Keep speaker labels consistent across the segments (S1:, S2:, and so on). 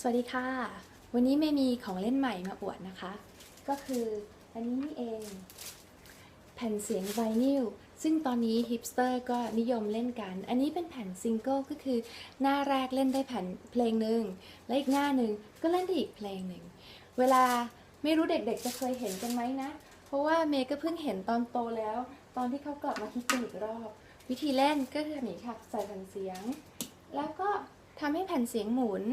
S1: สวัสดีค่ะ วันนี้เมย์มีของเล่นใหม่มาอวดนะคะ ก็คืออันนี้นี่เอง แผ่นเสียงไวนิลซึ่งตอนนี้ฮิปสเตอร์ก็นิยมเล่นกัน อันนี้เป็นแผ่นซิงเกิลก็คือหน้าแรกเล่นได้แผ่นเพลงหนึ่งและอีกหน้าหนึ่งก็เล่นได้อีกเพลงหนึ่ง เวลาไม่รู้เด็กๆจะเคยเห็นกันไหมนะ เพราะว่าเมย์ก็เพิ่งเห็นตอนโตแล้ว ตอนที่เขากลับมาคิดอีกรอบ วิธีเล่นก็คือแบบนี้ค่ะใส่แผ่นเสียง แล้วก็ทำให้แผ่นเสียงหมุน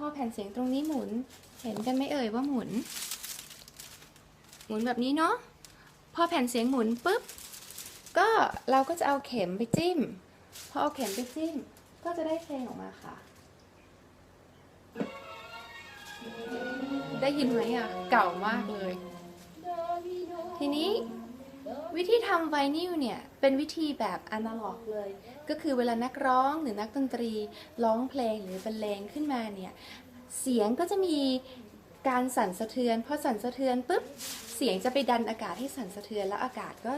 S1: พอแผ่นเสียงตรงนี้หมุน เห็นกันไหมเอ่ยว่าหมุน หมุนแบบนี้เนาะ พอแผ่นเสียงหมุนปุ๊บ ก็เราก็จะเอาเข็มไปจิ้ม พอเอาเข็มไปจิ้ม ก็จะได้เพลงออกมาค่ะ ได้ยินไหมอะ เก่ามากเลย ทีนี้ วิธีทำไวนิลเนี่ย เป็นวิธีแบบอนาล็อกเลย ก็คือเวลานักร้องหรือนักดนตรีร้องเพลงหรือบรรเลงขึ้นมาเนี่ย เสียงก็จะมีการสั่นสะเทือนพอสั่นสะเทือนปุ๊บเสียงจะไปดันอากาศให้สั่นสะเทือนแล้วอากาศก็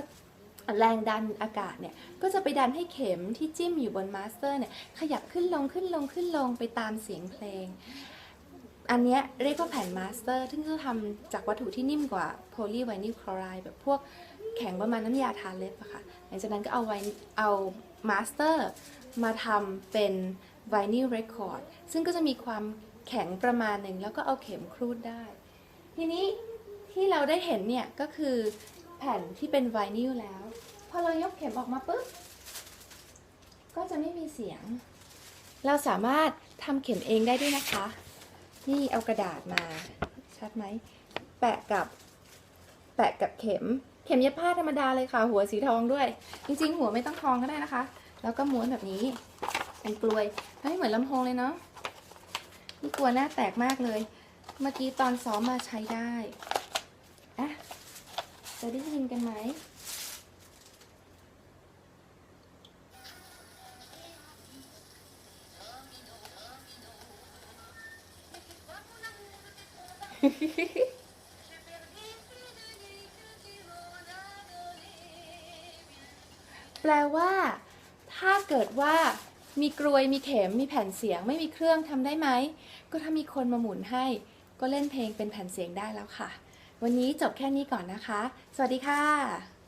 S1: แรงดันอากาศเนี่ยก็จะไปดันให้เข็มที่จิ้มอยู่บนมาสเตอร์เนี่ยขยับขึ้นลงขึ้นลงขึ้นลงไปตามเสียงเพลง อันเนี้ยเรียกว่าแผ่นมาสเตอร์ ซึ่งเขาทำจากวัตถุที่นิ่มกว่าโพลีไวนิลคลอไรด์แบบพวกแข็งประมาณน้ำยาทาเล็บอะค่ะ หลังจากนั้นก็เอาไวเอามาสเตอร์มาทำเป็นไวนิลเรคคอร์ด ซึ่งก็จะมีความแข็งประมาณหนึ่ง แล้วก็เอาเข็มครูดได้ ทีนี้ที่เราได้เห็นเนี่ย ก็คือแผ่นที่เป็นไวนิลแล้ว พอเรายกเข็มออกมาปุ๊บ ก็จะไม่มีเสียง เราสามารถทำเข็มเองได้ด้วยนะคะ นี่เอากระดาษมา ชัดไหม แปะกับ แปะกับเข็ม เข็มเย็บผ้าธรรมดาเลยค่ะ หัวสีทองด้วย จริง ๆ หัวไม่ต้องทองก็ได้นะคะ แล้วก็ม้วนแบบนี้เป็นกลวยเฮ้ยเหมือนลำโพงเลยเนาะนี่กลัวหน้าแตกมากเลย เมื่อกี้ตอนซ้อมมาใช้ได้อะจะได้ยินกันไหม แปลว่า ถ้าเกิดว่ามีกลวยมีเข็มมีแผ่นเสียง ไม่มีเครื่องทำได้ไหม ก็ถ้ามีคนมาหมุนให้ ก็เล่นเพลงเป็นแผ่นเสียงได้แล้วค่ะ วันนี้จบแค่นี้ก่อนนะคะ สวัสดีค่ะ